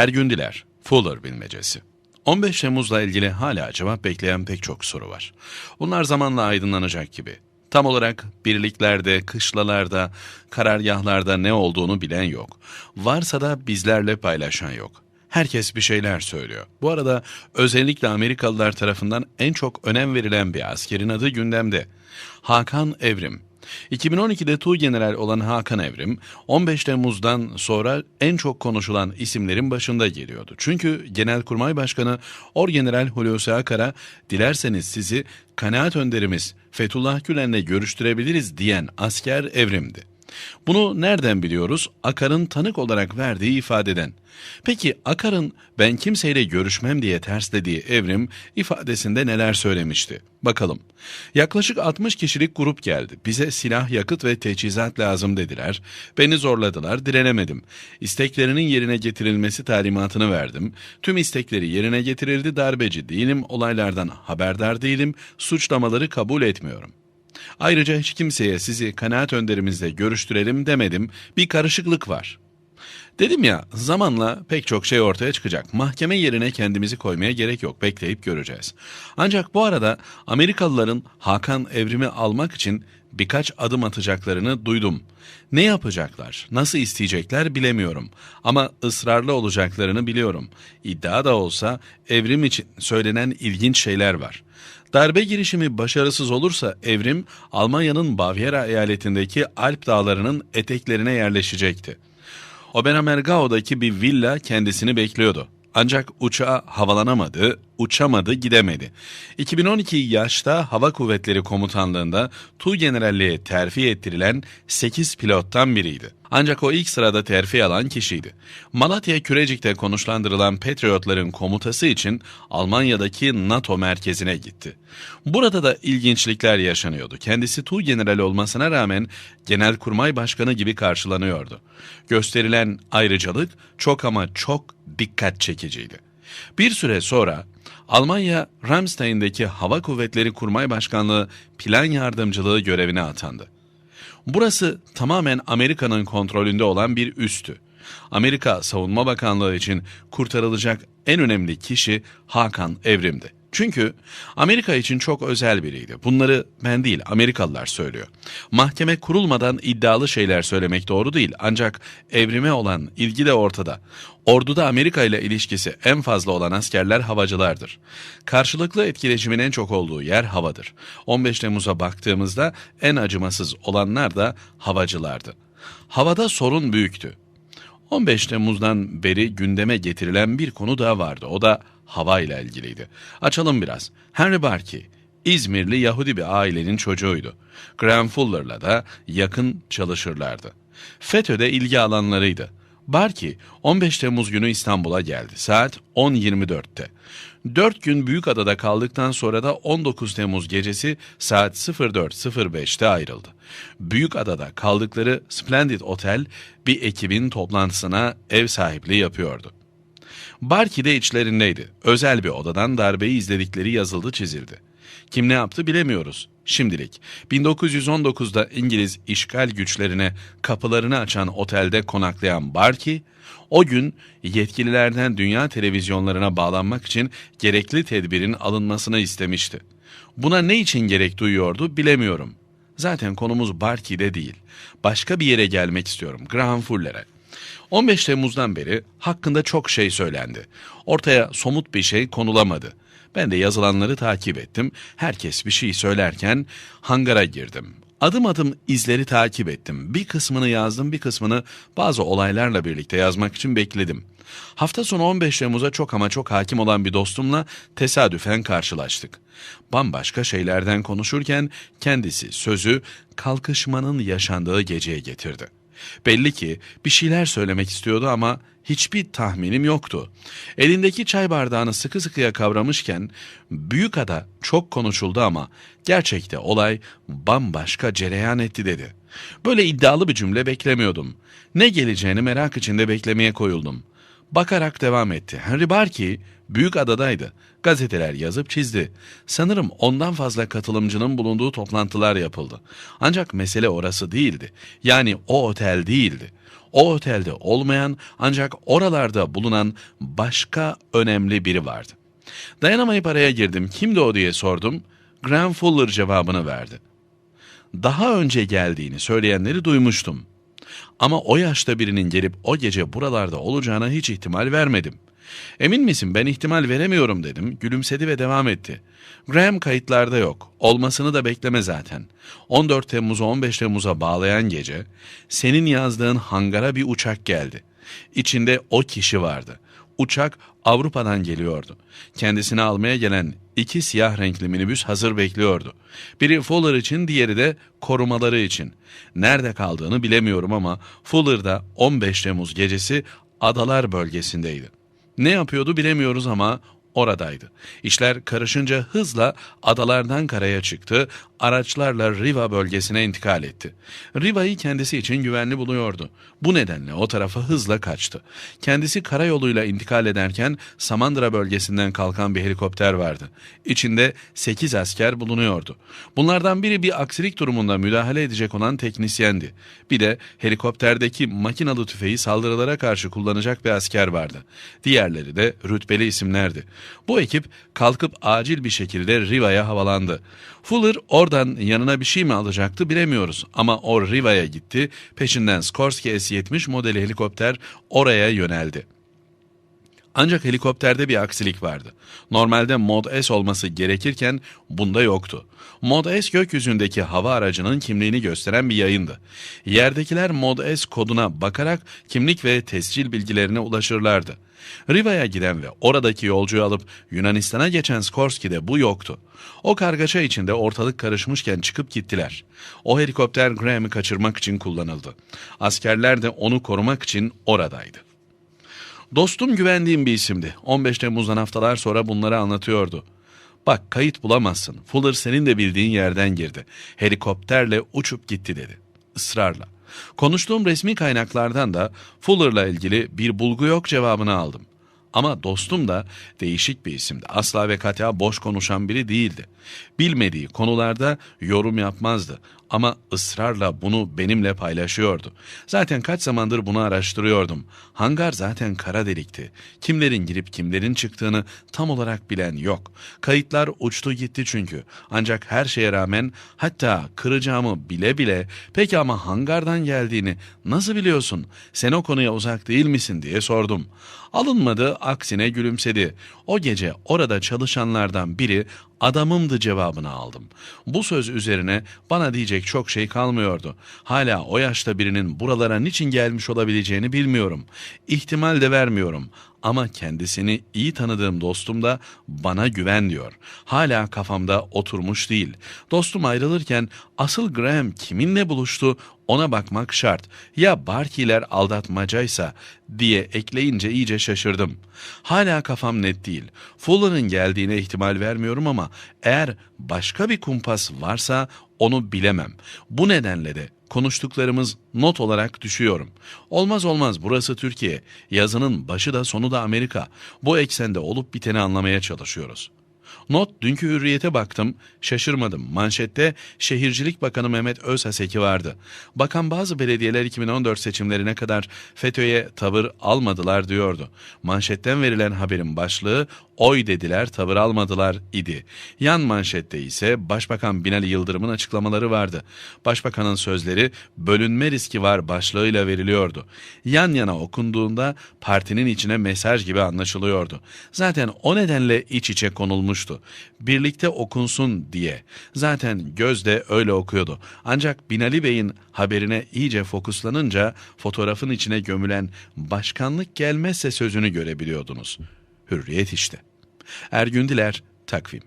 Ergündiler, Fuller bilmecesi. 15 Temmuz'la ilgili hala cevap bekleyen pek çok soru var. Bunlar zamanla aydınlanacak gibi. Tam olarak birliklerde, kışlalarda, karargahlarda ne olduğunu bilen yok. Varsa da bizlerle paylaşan yok. Herkes bir şeyler söylüyor. Bu arada özellikle Amerikalılar tarafından en çok önem verilen bir askerin adı gündemde. Hakan Evrim. 2012'de Tuğgeneral olan Hakan Evrim, 15 Temmuz'dan sonra en çok konuşulan isimlerin başında geliyordu. Çünkü Genelkurmay Başkanı Orgeneral Hulusi Akar'a dilerseniz sizi kanaat önderimiz Fethullah Gülen'le görüştürebiliriz diyen asker Evrim'di. Bunu nereden biliyoruz? Akar'ın tanık olarak verdiği ifadeden. Peki Akar'ın ben kimseyle görüşmem diye terslediği Evrim ifadesinde neler söylemişti? Bakalım. Yaklaşık 60 kişilik grup geldi. Bize silah, yakıt ve teçhizat lazım dediler. Beni zorladılar, direnemedim. İsteklerinin yerine getirilmesi talimatını verdim. Tüm istekleri yerine getirildi, darbeci değilim, olaylardan haberdar değilim, suçlamaları kabul etmiyorum. Ayrıca hiç kimseye sizi kanaat önderimizle görüştürelim demedim. Bir karışıklık var. Dedim ya zamanla pek çok şey ortaya çıkacak. Mahkeme yerine kendimizi koymaya gerek yok. Bekleyip göreceğiz. Ancak bu arada Amerikalıların Hakan evrimi almak için birkaç adım atacaklarını duydum. Ne yapacaklar, nasıl isteyecekler bilemiyorum. Ama ısrarlı olacaklarını biliyorum. İddia da olsa evrim için söylenen ilginç şeyler var. Darbe girişimi başarısız olursa evrim Almanya'nın Bavyera eyaletindeki Alp dağlarının eteklerine yerleşecekti. Oberammergau'daki bir villa kendisini bekliyordu. Ancak uçağı havalanamadı, uçamadı, gidemedi. 2012 yaşta Hava Kuvvetleri Komutanlığı'nda Tu Generalliğe terfi ettirilen 8 pilottan biriydi. Ancak o ilk sırada terfi alan kişiydi. Malatya Kürecik'te konuşlandırılan Patriotların komutası için Almanya'daki NATO merkezine gitti. Burada da ilginçlikler yaşanıyordu. Kendisi Tu General olmasına rağmen Genelkurmay Başkanı gibi karşılanıyordu. Gösterilen ayrıcalık çok ama çok dikkat çekiciydi. Bir süre sonra Almanya Ramstein'deki Hava Kuvvetleri Kurmay Başkanlığı Plan Yardımcılığı görevine atandı. Burası tamamen Amerika'nın kontrolünde olan bir üstü. Amerika Savunma Bakanlığı için kurtarılacak en önemli kişi Hakan Evrim'di. Çünkü Amerika için çok özel biriydi. Bunları ben değil Amerikalılar söylüyor. Mahkeme kurulmadan iddialı şeyler söylemek doğru değil ancak evrime olan ilgi de ortada. Orduda Amerika ile ilişkisi en fazla olan askerler havacılardır. Karşılıklı etkileşimin en çok olduğu yer havadır. 15 Temmuz'a baktığımızda en acımasız olanlar da havacılardı. Havada sorun büyüktü. 15 Temmuz'dan beri gündeme getirilen bir konu daha vardı. O da hava ile ilgiliydi. Açalım biraz. Henry Barkey, İzmirli Yahudi bir ailenin çocuğuydu. Graham Fuller'la da yakın çalışırlardı. FETÖ'de ilgi alanlarıydı. Barkey 15 Temmuz günü İstanbul'a geldi. Saat 10.24'te. 4 gün Büyükada'da kaldıktan sonra da 19 Temmuz gecesi saat 04.05'te ayrıldı. Büyükada'da kaldıkları Splendid Otel bir ekibin toplantısına ev sahipliği yapıyordu. Barki de içlerindeydi. Özel bir odadan darbeyi izledikleri yazıldı çizildi. Kim ne yaptı bilemiyoruz. Şimdilik 1919'da İngiliz işgal güçlerine kapılarını açan otelde konaklayan Barki, o gün yetkililerden dünya televizyonlarına bağlanmak için gerekli tedbirin alınmasını istemişti. Buna ne için gerek duyuyordu bilemiyorum. Zaten konumuz Barki'de değil. Başka bir yere gelmek istiyorum. Graham Fuller'e. 15 Temmuz'dan beri hakkında çok şey söylendi. Ortaya somut bir şey konulamadı. Ben de yazılanları takip ettim. Herkes bir şey söylerken hangara girdim. Adım adım izleri takip ettim. Bir kısmını yazdım, bir kısmını bazı olaylarla birlikte yazmak için bekledim. Hafta sonu 15 Temmuz'a çok ama çok hakim olan bir dostumla tesadüfen karşılaştık. Bambaşka şeylerden konuşurken kendisi sözü kalkışmanın yaşandığı geceye getirdi. Belli ki bir şeyler söylemek istiyordu ama hiçbir tahminim yoktu. Elindeki çay bardağını sıkı sıkıya kavramışken büyük ada çok konuşuldu ama gerçekte olay bambaşka cereyan etti dedi. Böyle iddialı bir cümle beklemiyordum. Ne geleceğini merak içinde beklemeye koyuldum. Bakarak devam etti. Henry Barkey büyük adadaydı. Gazeteler yazıp çizdi. Sanırım ondan fazla katılımcının bulunduğu toplantılar yapıldı. Ancak mesele orası değildi. Yani o otel değildi. O otelde olmayan ancak oralarda bulunan başka önemli biri vardı. Dayanamayıp araya girdim. Kimdi o diye sordum. Graham Fuller cevabını verdi. Daha önce geldiğini söyleyenleri duymuştum. Ama o yaşta birinin gelip o gece buralarda olacağına hiç ihtimal vermedim. Emin misin ben ihtimal veremiyorum dedim. Gülümsedi ve devam etti. Graham kayıtlarda yok. Olmasını da bekleme zaten. 14 Temmuz'u 15 Temmuz'a bağlayan gece senin yazdığın hangara bir uçak geldi. İçinde o kişi vardı. Uçak Avrupa'dan geliyordu. Kendisini almaya gelen iki siyah renkli minibüs hazır bekliyordu. Biri Fuller için, diğeri de korumaları için. Nerede kaldığını bilemiyorum ama Fuller'da 15 Temmuz gecesi Adalar bölgesindeydi. Ne yapıyordu bilemiyoruz ama oradaydı. İşler karışınca hızla adalardan karaya çıktı, araçlarla Riva bölgesine intikal etti. Riva'yı kendisi için güvenli buluyordu. Bu nedenle o tarafa hızla kaçtı. Kendisi karayoluyla intikal ederken Samandıra bölgesinden kalkan bir helikopter vardı. İçinde 8 asker bulunuyordu. Bunlardan biri bir aksilik durumunda müdahale edecek olan teknisyendi. Bir de helikopterdeki makinalı tüfeği saldırılara karşı kullanacak bir asker vardı. Diğerleri de rütbeli isimlerdi. Bu ekip kalkıp acil bir şekilde Riva'ya havalandı. Fuller oradan yanına bir şey mi alacaktı bilemiyoruz ama o Riva'ya gitti. Peşinden Skorsky S-70 modeli helikopter oraya yöneldi. Ancak helikopterde bir aksilik vardı. Normalde Mod S olması gerekirken bunda yoktu. Mod S gökyüzündeki hava aracının kimliğini gösteren bir yayındı. Yerdekiler Mod S koduna bakarak kimlik ve tescil bilgilerine ulaşırlardı. Riva'ya giden ve oradaki yolcuyu alıp Yunanistan'a geçen Skorsky'de bu yoktu. O kargaşa içinde ortalık karışmışken çıkıp gittiler. O helikopter Graham'ı kaçırmak için kullanıldı. Askerler de onu korumak için oradaydı. Dostum güvendiğim bir isimdi. 15 Temmuz'dan haftalar sonra bunları anlatıyordu. Bak kayıt bulamazsın. Fuller senin de bildiğin yerden girdi. Helikopterle uçup gitti dedi. Israrla. Konuştuğum resmi kaynaklardan da Fuller'la ilgili bir bulgu yok cevabını aldım. Ama dostum da değişik bir isimdi. Asla ve kata boş konuşan biri değildi. Bilmediği konularda yorum yapmazdı ama ısrarla bunu benimle paylaşıyordu. Zaten kaç zamandır bunu araştırıyordum. Hangar zaten kara delikti. Kimlerin girip kimlerin çıktığını tam olarak bilen yok. Kayıtlar uçtu gitti çünkü. Ancak her şeye rağmen hatta kıracağımı bile bile peki ama hangardan geldiğini nasıl biliyorsun? Sen o konuya uzak değil misin diye sordum. Alınmadı aksine gülümsedi. O gece orada çalışanlardan biri adamımdı cevabını aldım. Bu söz üzerine bana diyecek çok şey kalmıyordu. Hala o yaşta birinin buralara niçin gelmiş olabileceğini bilmiyorum. İhtimal de vermiyorum. Ama kendisini iyi tanıdığım dostum da bana güven diyor. Hala kafamda oturmuş değil. Dostum ayrılırken asıl Graham kiminle buluştu ona bakmak şart. Ya Barkiler aldatmacaysa diye ekleyince iyice şaşırdım. Hala kafam net değil. Fuller'ın geldiğine ihtimal vermiyorum ama eğer başka bir kumpas varsa onu bilemem. Bu nedenle de konuştuklarımız not olarak düşüyorum. Olmaz olmaz burası Türkiye. Yazının başı da sonu da Amerika. Bu eksende olup biteni anlamaya çalışıyoruz. Not dünkü hürriyete baktım, şaşırmadım. Manşette Şehircilik Bakanı Mehmet Özhaseki vardı. Bakan bazı belediyeler 2014 seçimlerine kadar FETÖ'ye tavır almadılar diyordu. Manşetten verilen haberin başlığı oy dediler tavır almadılar idi. Yan manşette ise Başbakan Binali Yıldırım'ın açıklamaları vardı. Başbakanın sözleri bölünme riski var başlığıyla veriliyordu. Yan yana okunduğunda partinin içine mesaj gibi anlaşılıyordu. Zaten o nedenle iç içe konulmuştu. Birlikte okunsun diye. Zaten göz de öyle okuyordu. Ancak Binali Bey'in haberine iyice fokuslanınca fotoğrafın içine gömülen başkanlık gelmezse sözünü görebiliyordunuz. Hürriyet işte. Ergün Diler, Takvim